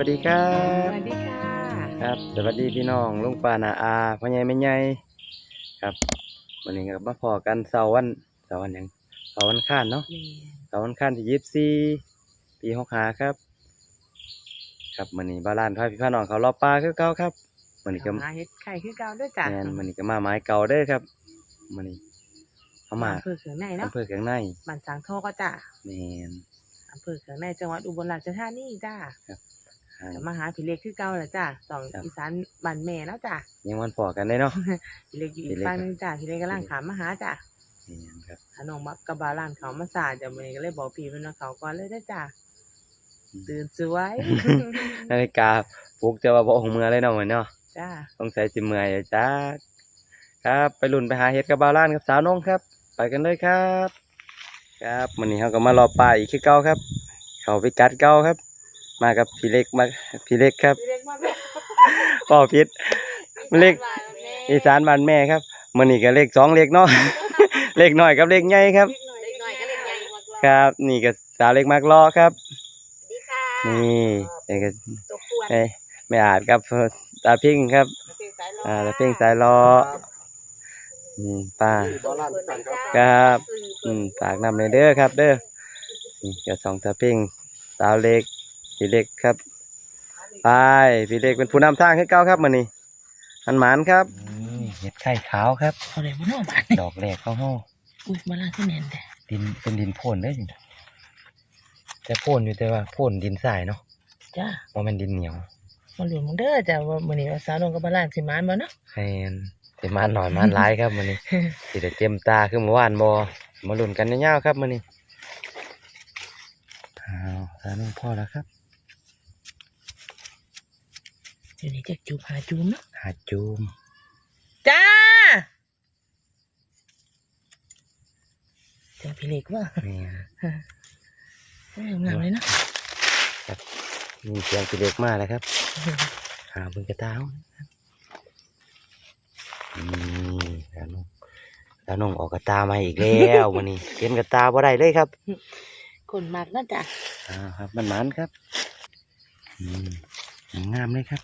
สวัสดีครัสบวัสดีค่ะครับสวัสดีพี่น้องลุงป้านาอาพ่อใหญ่แม่ใหญ่ครับวันนี้ก็มาพอกันเสาร์วันเสาร์วันหยังเสาร์วันข้านเนาะแม่เสาร์วันข้านที่ยี่สิบสี่ปีหกหาครับ ครับวันนี้บาลานพาพี่พาน้องเขารอบปลาคือเก่าครับวันนี้ก็หาเห็ดไข่คือเก่าด้วยจ้ะแมนวันนี้ก็มาไม้เก่าเด้อครับวันนี้เขามาอำเภอเขืองในเนาะอำเภอเขียงในบ้านสังโทก็จ้ะแมนอำเภอเขืองในจังหวัดอุบลราชธานีจ้ะห่าง ก็มาหาพี่เล็กคือเก่าแหละจ้ะสองครับอีสานบ้านแม่แล้วจ้ะยังวันพอกันได้เนาะพี่เล็กอยู่พี่อีกเล็กฝั่งหนึงจ้ะพี่เล็กกำลังขามมาหาจ้ะแมนครับถ้าน้องบักกับบาลานเขามาสาดจ้ะมื้อนี้ก็เลยบอกพี่เพิ่นว่าเขาก่อนเลยได้อจ้ะตื่นสวยนาฬิกาปลุกจะว่าบ่ของเมือเลยเนาะเหมือนเนาะจ้ะสงสัยสิเมื่อยอยู่จ้าครับไปลุ่นไปหาเห็ดกับบาวล้านกับสาวนงครับ ไปกันเลยครับ ครับวันนี้เราก็มารอปลาอีกคือเก่าครับ เขาไปกัดเก่าครับ มากับพี่เล็กมาพี่เล็กครับพี่เล็กมาแม่พ่อพิษเล็กอีสานบ้านแม่ครับมันนี่ก็เลขสองเลขเนาะ เลขน้อยกับเลขใหญ่ครับ เล็กน้อยก็เล็กใหญ่มากครับ นี่ก็สาวเล็กมากรอครับ ดีค่ะนี่นี่ก็ตัวควรเอ้ยไม่อาจครับตาพิงครับ อ่าตาพิงสายรออืมป้า ครับ อืมฝากนำเลยเด้อครับ เด้อนี่ก็สองสาวพิงสาวเล็ก พี่เล็กครับ ไป พี่เล็กเป็นผู้นำทางให้เก้าครับมันนี่อันหมานครับเห็ดไข่ขาวครับเอาเลยบ่เนาะบาดดอกแรกเข้าห้องอุ้ยมาลานขึ้นแน่นแต่ดินเป็นดินโพ่นเด้อจริงแต่โพ่นอยู่แต่ว่าโพ่นดินทรายเนาะจ้าว่ามันดินเหนียวมาหลวงมึงเด้อจ้าว่ามื้อนี้ว่าสาวนงกับบาลานสิมานบ่เนาะแฟนแต่มานหน่อยมานร้ายครับมันนี่สิได้เต็มตาคือเมื่อวานบอมาลุ้นกันยาวๆครับมันนี่อ้าวตาน้องพ่อแล้วครับ อยู่นี่จะจูบหาจูมเนาะหาจูมจ้าจังพี่เล็กว่านี่เอ้ยงามเลยเนาะมีเสียงพี่เล็กมากเลยครับหาเบิ่งกระตาเอานะครับนี่ตาน้องตาน้องออกกระตามาอีกแล้วมันนี่เต็มกระตาบ่ได้เลยครับ คนมากนะจ้ะอ้าวครับมันหมันครับ อืมงามเลยครับ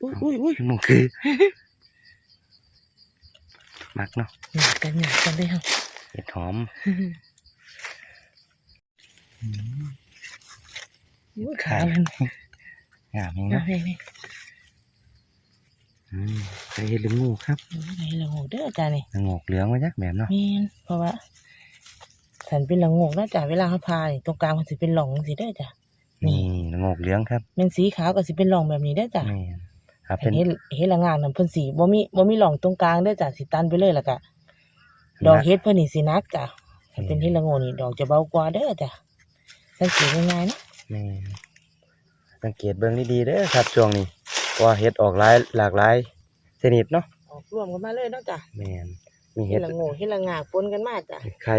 อุ้ยอุ้ยอุ้ยมันคือมักเนาะหนักกันหนักกันเลยครับเห็ดหอมอุ้ยขามันงามเองนะเนาะนี่นี่อืมเคยเห็นลืมงูครับไงละโงกเด้อจ้านี่ละโงกเหลืองมาจากแบบเนาะแม่นเพราะว่าฉันเป็นละโงกนะจ้ะเวลาเขาพานี่ตรงกลางมันสิเป็นหล่องสิเด้อจ้ะนี่นี่ละโงกเหลืองครับเป็นสีขาวก็สิเป็นหล่องแบบนี้เด้อจ้ะแม่น ครับเห็เป็นนเฮ็ดเฮ็ดละงานน่ะเพิ่นสีบ่มีบ่มีหล่องตรงกลางเด้อจ้ะสิตันไปเลยล่ะกะดอกเฮ็ดเพิ่นนี่สินักจ้ะถ้าเป็นเฮ็ดละโงกนี่ดอกจะเบากว่าเด้อจ้ะสังเกตง่ายๆนะแม่นสังเกตเบื้องดีๆเด้อครับช่วงนี้เพราะว่าเห็ดออกหลายหลากหลายชนิดเนาะออกรวมกันมาเลยเนาะจ้ะแม่นมีเฮ็เห็ดดละโงกเฮ็ดละงาปนกันมาจ้ะไข่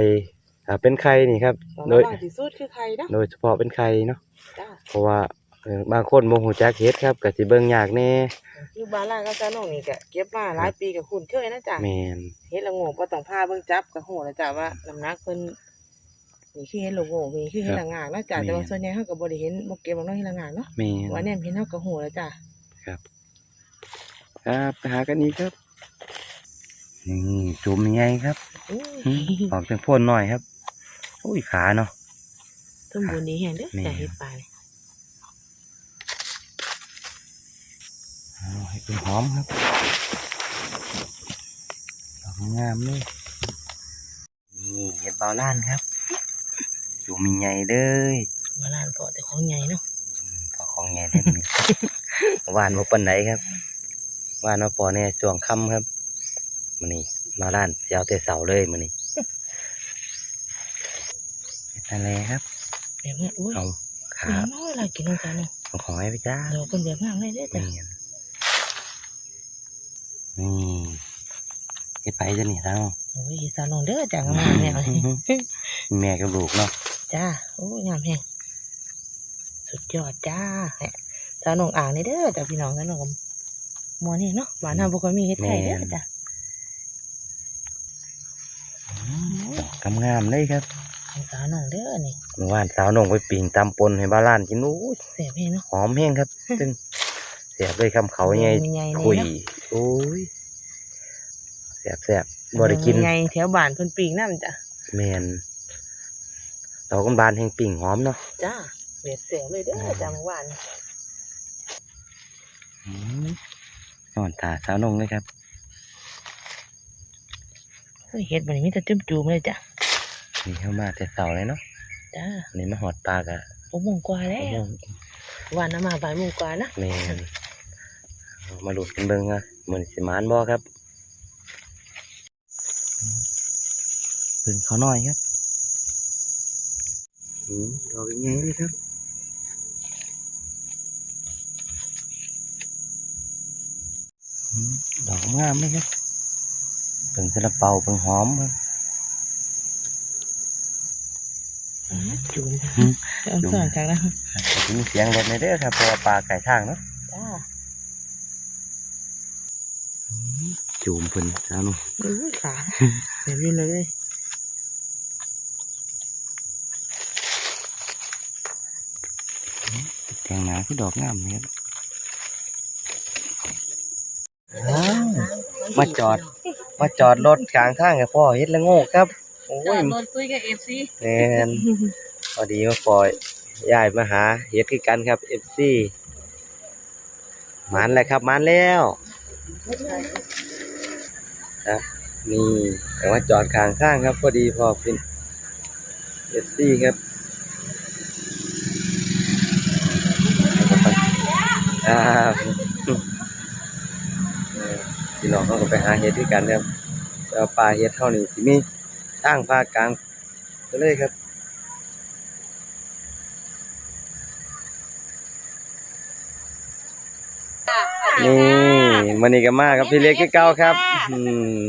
อ่าเป็นไข่นี่ครับของโดเรายล่างที่สุดคือใครเนาะโดยเฉพาะเป็นไข่เนาะจ้ะเพราะว่าเอ่อ บางคนบ่ฮู้จักเห็ดครับก็สิเบิ่งยากแน่อยู่บ้านล่างก็จ้ะน้องนี่ก็เก็บมาหลายปีก็คุ้นเคยนะจ้ะแม่นเฮ็ดละโงกบ่ต้องพาเบิ่งจับก็ฮู้แล้วจ้ะว่าน้ำหนักเพิ่นนี่คือเฮ็ดละโงกนี่คือเฮ็ดละงากเนาะจ้ะแต่ว่าส่วนใหญ่เฮาก็บ่ได้เห็นบ่เก็บบ่น้อยเฮ็ดละงากเนาะแม่นว่าเนี่ยเห็นเฮาก็ฮู้แล้วจ้ะครับไปหากันอีกครับนี่จุ่มใหญ่ครับอู้อืมออกจากโพ่นหน่อยครับ อุ้ยขาเนาะสมบูรณ์ดีแฮงเด้อแม่จ้ะเฮ็ดปลานี่เอา ให้เป็นหอมครับดอกงามเลยนี่เห็ดเบาล้านครับจุ่มใหญ่เลยว่าร้านก็แต่ของใหญ่เนาะพอของใหญ่ได้นี่หวานมาปันไหนครับหวานมาพอเนี่ยช่วงค่ำครับมันนี่มาล้านเจ้าแต่เสาเลยมันนี่เห็ดอะไรครับแบบนี้อุ้ยเอาขาแม่น้อยล่ะกินลงจ้ะเนาะเอาของให้ไปจ้าดอกเพิ่นแบบงามเลยเด้อจ้ะ นี่นี่เฮ็ดไปจะนี่ทั้งโอ้ยอีสานน้องเด้อจ้ะงามๆแนวนี้แม่กับลูกเนาะจ้าโอ้ยงามแฮงสุดยอดจ้าแหะสาวน้องอ่างนี่เด้อจ้ะพี่น้องสาวน้องกับหมอนี่เนาะบ้านเฮาบ่ค่อยมีเฮ็ดไข่เด้อจ้ะดอกกำงามเลยครับของสาวน้องเด้อนี่เมื่อวานสาวนงไปปิ่งตำปนให้บ้านล้านกินอู้ยเสียบเองเนาะหอมแห้งครับซึ่งเสียบเลยคำเขาไงใหญ่ๆคุยเนาะโอ้ยแสบแสบบ่ได้กิน ไงแถวบ้านเพิ่นปีกน้ำจ้ะแมนดอกกำบานแห่งปิ่งหอมเนาะจ้าเบียดเสียเลยเด้อจ้าเมื่อวานอืมนอนตาสาวนงเลยครับ เฮ้ยเฮ็ดบัดนี้มีแต่จุ่มจูมเลยจ้ะนี่เข้ามาแต่เสาเลยเนาะจ้าอันนี้มาหอดปลากะหกโมงกว่าแล้ววันน้ำมาบ่ายโมงกว่านะแมนเอา มาหลุดกันเบิ่งอะเหมือนสิมานบ่ครับเพิ่งเขาน้อยครับอืมดอกใหญ่เลยครับอืมดอกงามเลยครับเพิ่งซาลาเปาเพิ่งหอมครับอ๋อจูมอืมเอาสอนครับนะแต่มีเสียงรถในเด้อครับเพราะว่าปลาไก่ทางเนาะ จ้าจูมเพิ่นสาวนุ่มอุ้ยขาเดี๋ยวอยู่เลยแทงหนาคือดอกงามเลยครับอ้าวมาจอด มาจอดรถกลางทางกับพ่อเฮ็ดละโงกครับ โอ้จอยดรถคุยกับเอฟซีแมนพอดีมาปล่อยยายมาหาเฮ็ดคือกันครับเอฟซีมันแล้วครับมันแล้ว ครับนี่แต่ว่าจอดข้างข้างครับ พอดีพอเป็นเอฟซีครับครับเออพี่น้องเขาก็ไปหาเฮ็ดด้วยกันครับแล้วปลาเฮ็ดเท่านี้สิมีตั้งภาคกลางไปเลยครับนี่ มันนี่ก็มาครับพี่เล็กคือเก้าครับ อืม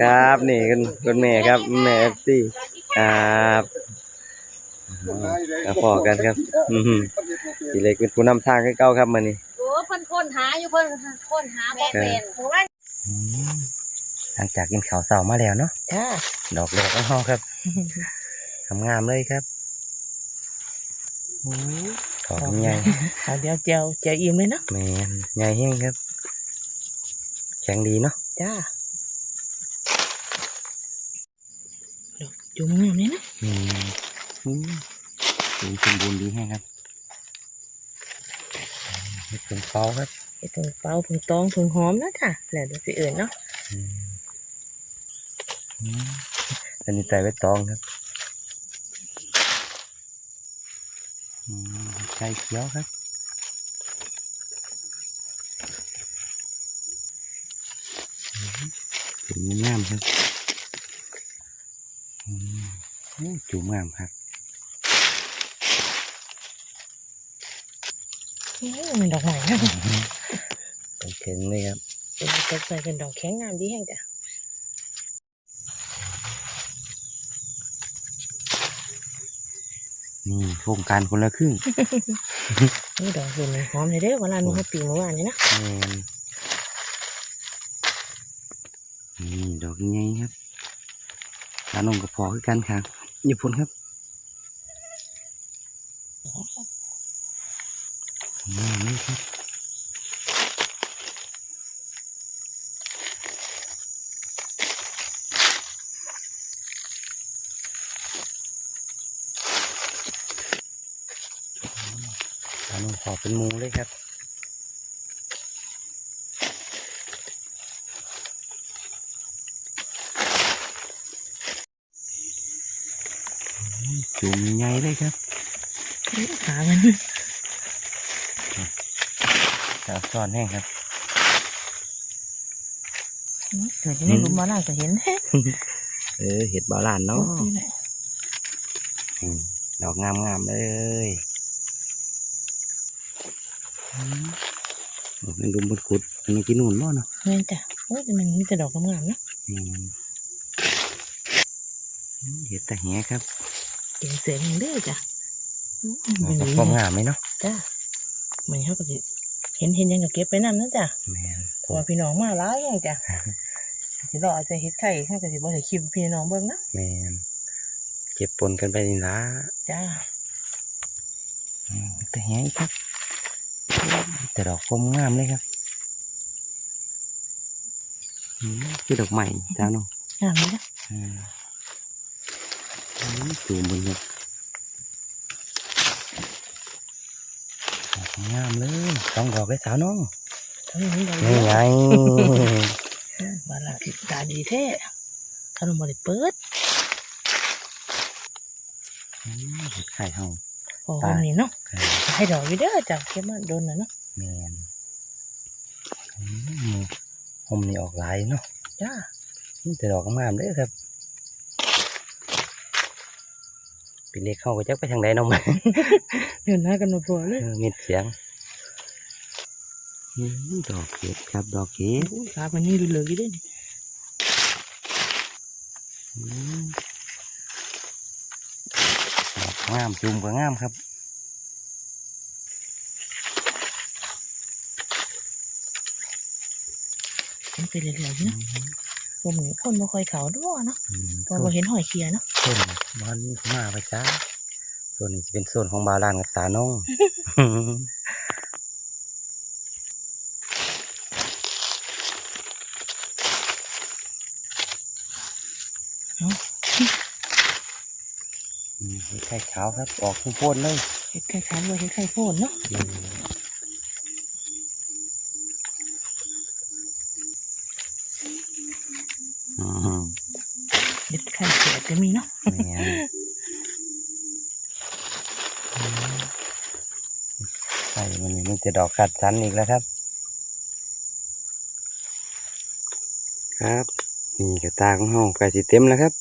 ครับนี่คุณคุณแม่ครับแม่เอฟซีครับมาพอกันครับ อืมพี่เล็กเป็นผู้นำทางคือเก้าครับมันนี่โอ้เพิ่นค้นหาอยู่เพิ่นค้นหาบ่เป็นเพราะว่าอืมหลังจากกินข้าวเสามาแล้วเนาะจ้าดอกแรกของเฮาครับทำงามเลยครับโอ้ย ดอกใหญ่เอาเดี๋ยวเจียวเจียวอิ่มเลยเนาะแม่นใหญ่แห้งครับ แข็งดีเนาะจ้าดอกจุ่มงามเลยนะอืมอืมสีสมบูรณ์ดีแห้งครับเห็ดเป็นเป้าครับไอ้ตรงเป้าผงตองผงหอมนะจ้ะแล้วเดี๋ยวสิเอื่นเนาะอืมอืมอันนี้แต่ไว้ตองครับอื มไก่เขียวครับอืมเป็นงามครับอืมโอ้จูง นี่โครงการคนละครึ่งนี่ดอกส่วนหอมเลยเด้อเวลาหนูเขาปีเมื่อวานนี้นะแมนนี่ดอกใหญ่ครับตาลงกับพอคือกันครับญี่ปุ่นครับนี่นี่ครับตาลงขอ เป็นหมูเลยครับจุ่มใหญ่เลยครับขามันจะซ่อนแห้งครับเกิดที่นี่รู้มาหน้าก็เห็นเออเห็ดบาลานเนาะนี่แหละอืมดอกงามงามๆเลยอืม ดอกนั้นดุมบนขุดอันนี้กินนู่นบ่เนาะเงินจ้ะโอ้ยแต่มันมีแต่ดอกงามๆนะอืมเห็ดตะแหครับเก่งเสียงเด้อจ้ะอืมดมันอกดีความนะงามไหมเนาะจ้ะมันเขาก็สิเห็นเห็นยังก็เก็บไปนั่นนะจ้ะแมนเพราะว่าพี่น้องมาหลายอย่างจ้ะสิรออาจจะเฮ็ดไข่ข้างก็สิบ่ได้คลิปพี่น้องเบิ่งนะแมนก็บปนกันไปนี่ละจ้าอืมแต่แห้งครับ แต่ดอกคมงามเลยครับอืมคือดอกใหม่จ้าเนาะงามเลยนะอืมอืมจูมบนเลยดอกงามเลยสองดอกเลยสาวน้องทั้งนี้เรานี่ไงบาลาติดตาดีแท้ถ้าเราไม่ได้เปิดอืมเห็ดไข่เฮา พอคนนี้เนาะไข่ให้ดอกอยู่เด้อจ้ะเก็บมาโดนนะเนาะแมนอืมหมนี่ออกหลายเนาะจ้านี่แต่ดอกงามเลยครับปีเล็กเข้าก็จักไปทางใดเน้องเดินหน้ากันมาพอเลยเออมีเสียงอืมดอกเห็ดครับดอกเห็ดโอ้ยขามันนี่ดูเหลือกี่เด้ออืมดอก งามจุ่มก็งามครับมันเป็นเหลือๆอยู่เนาะผมนี่คนบ่ค่อยเขาด้วยเนาะอืมเพอบ่เห็นหอยเคียเนาะโซนบ้านนี้มาไปจ้าโซนนี้จะเป็นโซนของบาวลานกับสาน้องอืมเห็ด ไข่ขาวครับ ออกพุ่งโพนเลยเฮ็ดไข่ขาวว่าเฮ็ดไข่โพนเนาะอืมอืมเฮ็ดไข่เสียก็มีเนาะแม่นอืมไข่มันนี่มันจะดอกกัดสันอีกแล้วครับ ครับ นี่กระตาของเฮาไก่สีเต็มแล้วครับ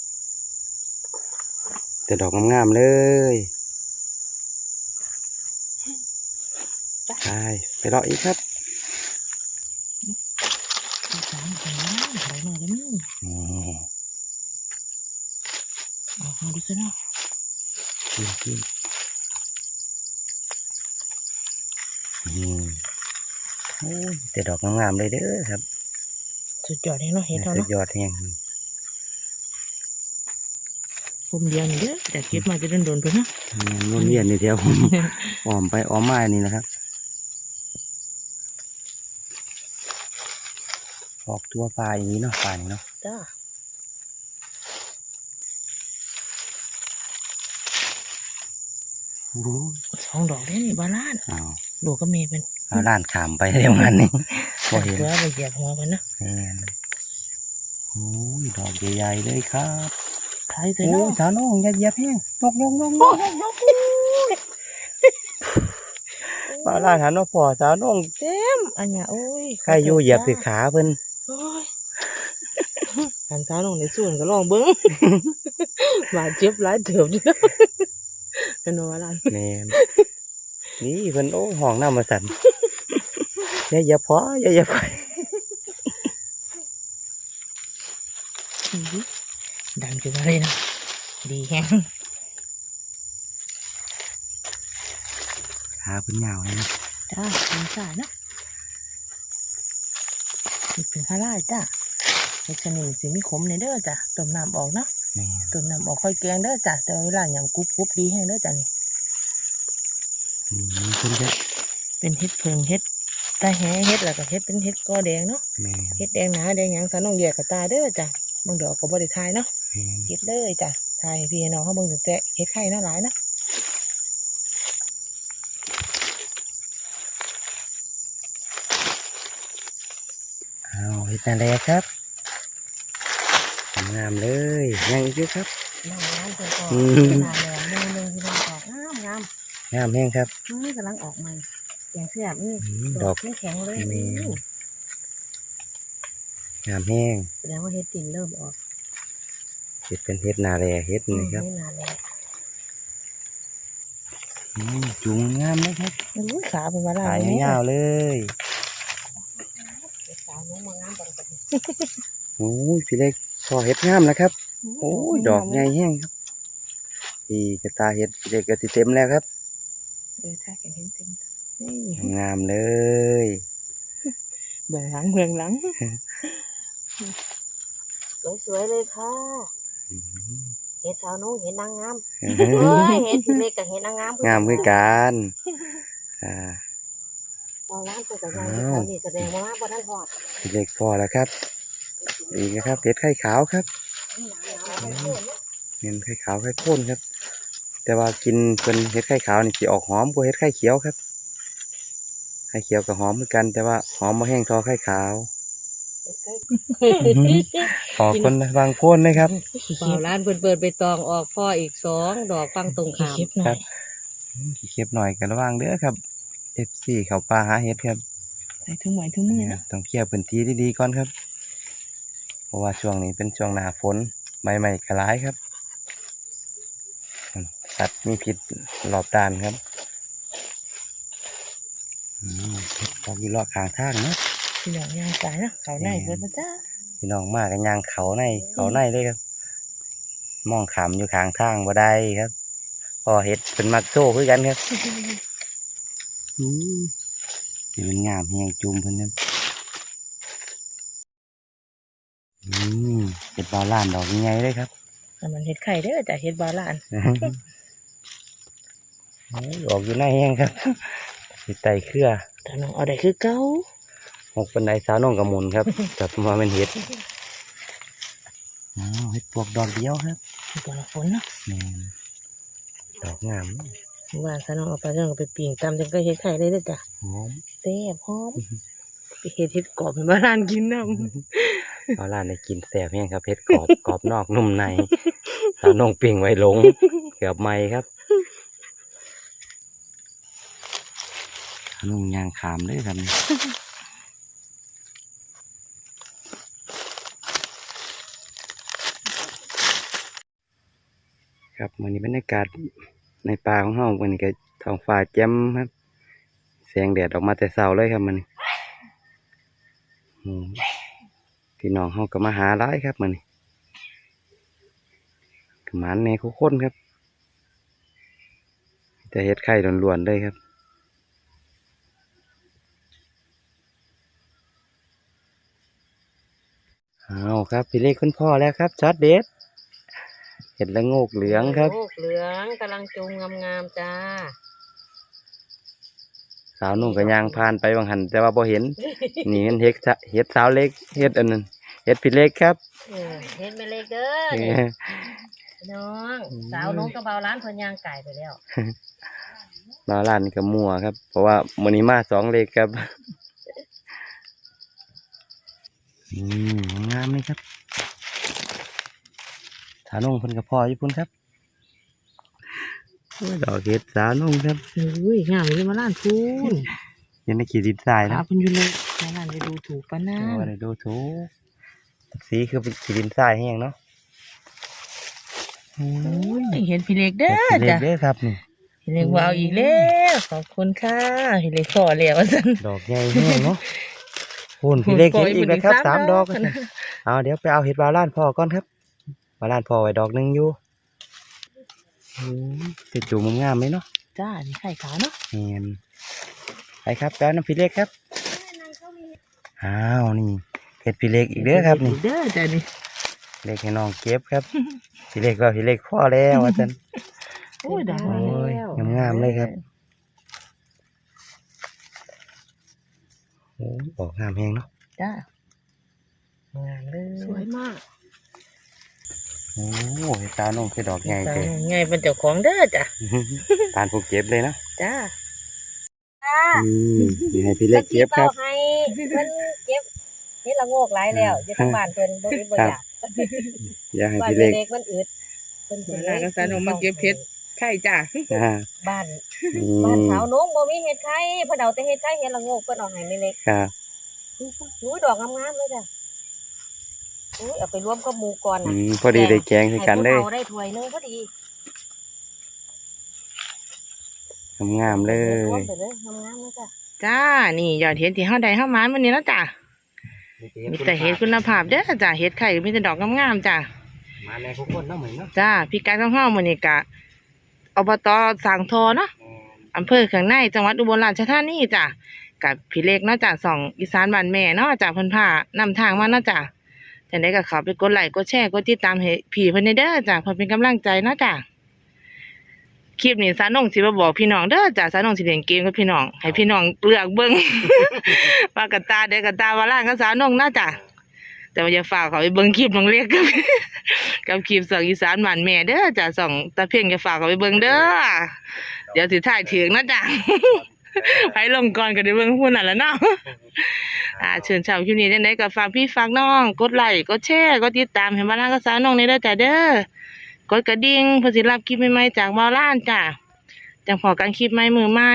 แต่ดอกงามๆเลยไปไปรออีกครับสามสามอะไรมาก็มีนี่ออกมาดูซะเนาะกินกินนี่โอ้ยแต่ดอกงามๆเลยเด้อครับ สุดยอดเลยเนาะเฮ็ดเฮาสุดเนาะ ยอดแห่ง ผมเดียวนี่เด้อแต่เก็บมาจะโดนๆเพิ่นเนาะวนเวียนนี่เดียวอ้อมไปอ้อมมานี่นะครับออกตัวปลาอย่างนี้เนาะปลานี่เนาะจ้าโอ้โหสองดอกเด้นี่บาลานอ้าวดูก็มีเป็นเอาล้านขามไปเดี๋ยวมันนี่พอเห็นตัวไปเหยียบหัวมันนะแม่นโอ้ยดอกใหญ่ๆเลยครับขายตัวโอ้เนาะยสาวน้องอย่าเหยียบแห้งยกยกยกยกปลาล้านหันมาพอสาวน้องเต็มอันเนี้ยโอ้ยใครอยู่เหยียบถือขาเพิ่นโอ้ยหันเท้าลงในส่วนก็ลองเบิ้งบาดเจ็บหลายเถิบอยู่เนาะเป็นว่าล่ะแม่นนี่เพิ่นโอ้ห้องน้ำมาสั่นอย่าเหยียบพออย่าเหยียบไป อื้อหือดันขึ้นมาเลยนะดีแฮงขาเพิ่นยาวเลยนะจ้าทางซ้ายเนาะนี่เป็นข้าราชจ้าเฮ็ดชนิดสิมีขมในเด้อจ้ะต้มน้ำออกเนาะแม่นต้มน้ำออกค่อยแกงเด้อจ้ะแต่ว่าเวลายำกรุบกรุบดีแห้งเด้อจ้ะนี่นี่เพิ่นจะเป็นเฮ็ดเพิงเฮ็ดตาแหเฮ็ดแล้วก็เฮ็ดเป็นเฮ็ดกอแดงเนาะแม่นเฮ็ดแดงหนาแดงหยังสาน้องแยกกับตาเด้อจ้ะ บางดอกก็บ่ได้ทายเนาะแม่นเฮ็ดเลยจ้ะทายให้พี่ให้น้องเขาเบิ่งตั้งแต่เฮ็ดไข่เนาะหลายนะเอาเฮ็ดนั่นแหละครับงามเลยยังอีกเยอะครับน้ำน้ำเพิ่นออกอืมขนาดแดงนึงนึงที่น้องออกงามงามงามแห้งครับนี่กำลังออกใหม่แกงเสียบนี่อืมดดออกกแข็งๆเลยแม่อู้ งามแห้งแสดงว่าเฮ็ดตินเริ่มออกเฮ็ดเป็นเฮ็ดนาแลเฮ็ดอืมนี่ครับนี่นานแล้วอืมจุงงามเลยครับอู้ขาเป็นว่าขายแม่ยาวๆเลยสาวน้องมางามจังกันโอ้ยพี่เล็กพอเฮ็ดงามแล้วครับ โอ้ยดอกใหญ่แห้งครับพี่กระตาเฮ็ดพี่เล็กก็สิเต็มแล้วครับเออถ้าแกเห็นเต็มนี่งามเลยเบื้องหลังเบื้องหลัง สวยๆเลยค่ะอืมเห็ดสาวนุ่งเห็ดนางงามเอ้ยเห็ดเล็กกับเห็ดนางงามงามคือกันอ่าเอาล้านตัวกับงานที่เขานี่แสดงว่าบ่ทันพอดพี่เล็กพอแล้วครับอีกนะครับเห็ดไข่ขาวครับเห็นไข่ขาวไข่ข้นครับ แต่ว่ากินเป็นเห็ดไข่ขาวนี่สิออกหอมกว่าเห็ดไข่เขียวครับไข่เขียวกับหอมเหมือนกัน แต่ว่าหอมมาแห้งทอไข่ขาว ขอคนบางโพ่นเลยครับขี้เป่าเข็บร้านเปิดเปิดใบตองออกพ่ออีกสองดอกฟังตรงขี้ขามเข็บหน่ครัอบยขี้เข็บหน่อยกันระวังเด้อครับเอฟซีเขาปลาหาเห็ดครับใส่ถุงไม้ถุงมือนะต้องเคลียร์พื้นที่ดีๆก่อนครับ เพราะว่าช่วงนี้เป็นช่วงหน้าฝนใบใหม่กระร้ายครับสัตว์มีพิษรอบด้านครับอืมเห็ดออกอยู่รอบข้างทางเนาะ พี่น้องย่างสายนะเขาได้เพิ่นมาจ้าพี่น้องมากกันยางเขาในเขาในเลยครับ มองขำอยู่ข้างทางบ่ได้ครับพอเห็ดเป็นมักโซ่คือกันครับอืมสิเป็นงามแหงจุ่มเพิ่นครับอืมเห็ดบาล้านดอกใหญ่เลยครับแต่มันเฮ็ดไข่เด้อจ้ะเฮ็ดบาลานโอ้ยออกอยู่ในแห้งครับสิไตเครือแต่น้องเอาได้คือเก่า หกปันไดสาวน้องกระมุนครับจับมาเป็นเห็ดอ้าวเห็ดปวกดอกเดียวครับตัวละฝนเนาะแม่นดอกงามเมื่อวานซะน้องเอาไปน้องก็ไปปิ้งตำจังก็เฮ็ดไข่ได้เด้อจ้ะหอมแซ่บหอมไปเฮ็ดเฮ็ดกรอบให้บาลานกินนำเอาล่ะได้กินแสบแห้งครับเห็ดกรอบกรอบนอกนุ่มในสาวน้องปิ่งไว้หลงเกือบไม่ครับสาวน้องยางขามเลยครับ ครับวันนี้บรรยากาศในป่าของเฮาวันนี้ก็ท้องฟ้าแจ่มครับแสงแดดออกมาแต่เช้าเลยครับมันนี้อืมพี่น้องเฮาก็มาหาหลายครับมันนี้กหมันในคุกคนครับแต่เฮ็ดไข่ล้วนๆเลยครับเอาครับพี่เล็กคุณพ่อแล้วครับช็อตเด็ด เห็ดละโงกเหลืองครับลูกเหลืองกำลังจูงงามๆจ้า สาวนุ่งกับยางผ่านไปบางหันแต่ว่าพอเห็น นี่เห็นเฮ็ดสะเฮ็ดสาวเล็กเฮ็ดอันนั้นเฮ็ดพี่เล็กครับเออเฮ็ดไม่เล็กเด้อเอนี่อน้อง สาวน้องกระเบาร้านเพิ่นย่างไก่ไปแล้วมาร้านกับมัวครับ เพราะว่ามื้อนี้มาสองเล็กครับอืมงามเลยครับ สาวนุ่งเพิ่นกับพ่ออยู่พุ่นครับโอ้ยดอกเฮ็ดสาวนุ่งครับอุ้ยงามเลยบาลานพูนยังได้ขีดดินทรายครันะบเพิ่นอยู่เลยบาลานไปดูถูกปะนะว่าได้ดูถูกสีคือเป็นขีดดินทรายแห้งเนาะโอ้ยเห็นพี่เล็กเด้อเล็กจ้ะเด้อครับนี่พี่เล็กว้าวอีกแล้วขอบคุณค่ะพี่เล็กขอแล้วจัน ดอกใหญ่แห้งเนาะหุ่นพี่เล็กโอ้เห็นยอีกแล้วครับมันถึงสาสามมดดออกกเอาเดี๋ยวไปเอาเห็ดบาล้านพ่อก่อนครับ บาล้านพ่อไว้ดอกหนึงอยู่อืมจะจูมงามไหมเนาะจ้านี่ไข่ขาวเนาะเห็นไปครับแป๊บน้ำพี่เล็กครับอ้าวนี่เห็ดพี่เล็กอีกเด้อครับนี่เด้อจ้ะนี่เล็กให้น้องเก็บครับพี่เล็กว่าพี่เล็กพ่อแล้วอาจารย์โอ้ยดอกโอ้ยงามๆเลยครับโอ้ออกงามแหงเนาะจ้างามเลยสวยมาก โอ้เห็ดตาน้องคือดอกใหญ่จ้าเลยไงเป็นเจ้าของเด้อจ้ะตานผูกเก็บเลยนะจ้าจ้าอืมนี่ให้พี่เล็กเก็บครับ ให้เพิ่นเก็บเฮ็ดละโงกหลายแล้วอยู่ทางบ้านเพิ่นบ่อึดบ่อยากอย่าให้บ้านพี่เล็เล็กกมันอึดเพิ่นเวลาก็สนุกมาเก็บเพชรไข่จ้าอ่าบ้านอืบ้านมสาวน้องบ่มีเฮ็ดไข่เพิ่นเอาแต่เฮ็ดไข่เฮ็ดละโงกเพิ่นเอาให้แม่เล็กครับอุ้ยดอกงามๆเลยจ้ะ อุ้ยเอาไปรวมกับหมูก่อนอืน่ะมพอดีได้แกงให้กันเลยให้ผู้ฒ่าได้ถ้วยหนึงพอดีงามๆเลรวมย ไปเลยงามๆเลยจ้ะจ้า นี่ยอดเห็ดที่เฮาได้เฮามาวันนี้แล้วจ้ะมีแต่เห็ดคุณภาพเด้อจ้ะเห็ดไข่มีแต่ดอกงามๆจ้ะ มาในทุกคนเนาะเหมือนเนาะจ้าพี่การของเฮามื้อนี้กะอบตสังทอเนาะ อำเภอเขืองในจังหวัดอุบลราชธานีจ้ะกับพี่เล็กเนาะจ้ะสองอีสานบ้านแม่เนาะจ้ะเพิ่นพานำทางมาเนาะจ้ะ จังไดก็เข้าไปกดไลค์กดแชร์กดติดตามให้พี่เพิ่นได้เด้อจ้ะเพื่อเป็นกำลังใจเนาะจ้ะคลิปนี้สาวนงสิมาบอกพี่น้องเด้อจ้ะสาวนงสิเล่นเกมกับพี่น้อง ให้พี่น้องเลือกเบิ่ง ว่ากระตาเด็กกระตาว่าล่างกับสาวนงเนาะจ้ะแต่ว่าอย่าฝากเขาไปเบิ่งคลิปน้องเล็กกับ กับคลิปสองอีสานบ้านแม่เด้อจ้ะสองตาเพ่งอย่าฝากเขาไปเบิ่งเด้อเดี๋ยวสิถ่ายถึงนะจ้ะ ไปลงก่อนก็ได้เบิ่งพูดนั่นแหละเนาะอ่าเชิญชาวคลิปนี้ได้ไหนก็ฝากพี่ฝากน้อง กดไลค์กดแชร์กดติดตามให้มาล่างกับสาวน้องในเด้อจ้ะเด้อกดกระดิ่งเพื่อสิรับคลิปใหม่ๆจากมาล่านจ้ะจังพอกันคลิปใหม่มือใหม่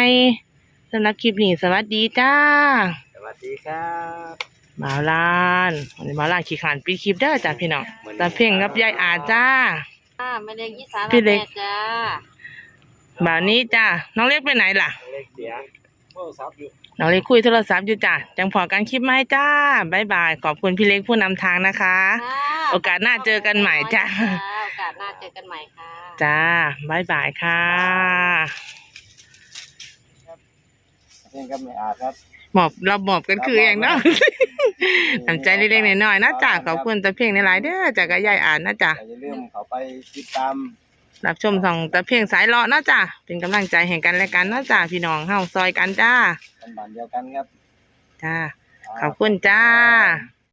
สำหรับคลิปนี้สวัสดีจ้าสวัสดีครับมาล่านวันนี้มาล่านขี้ขานปีคลิปเด้อจ้ะพี่น้องตาเพ่งกับยายอาจ้าอ่าไม่ได้ยี่สานพี่เล็กแม่จ้าบ่าวนี้จ้าน้องเล็กไปไหนล่ะ เล็กเสียโทรศัพท์อยู่น้องเล็กคุยโทรศัพท์อยู่จ้ะจังพอกันคลิปใหม่จ้าบ๊ายบาย ขอบคุณพี่เล็กผู้นำทางนะคะค่ะโอกาสหน้าเจอกันใหม่จ้ะโอกาสหน้าเจอกันใหม่ค่ะ จ้าบ๊ายบายค่ะเพ่งกับไม่อาครับหมอบเราหมอบกันคืออย่างเนาะน้ำใจเล็กๆน้อยๆนะจ้าขอบคุณตะเพียงในหลายๆเด้อจากกระยายอ่านนะจ้าอย่าลืมเขาไปติดตาม รับชมส่องตะเพียงสายเลาะนะจ้าเป็นกำลังใจแห่งกันและกันนะจ้าพี่น้องเฮาซอยกันจ้ากันบ้านเดียวกันครับจ้าขอบคุณจ้าครับ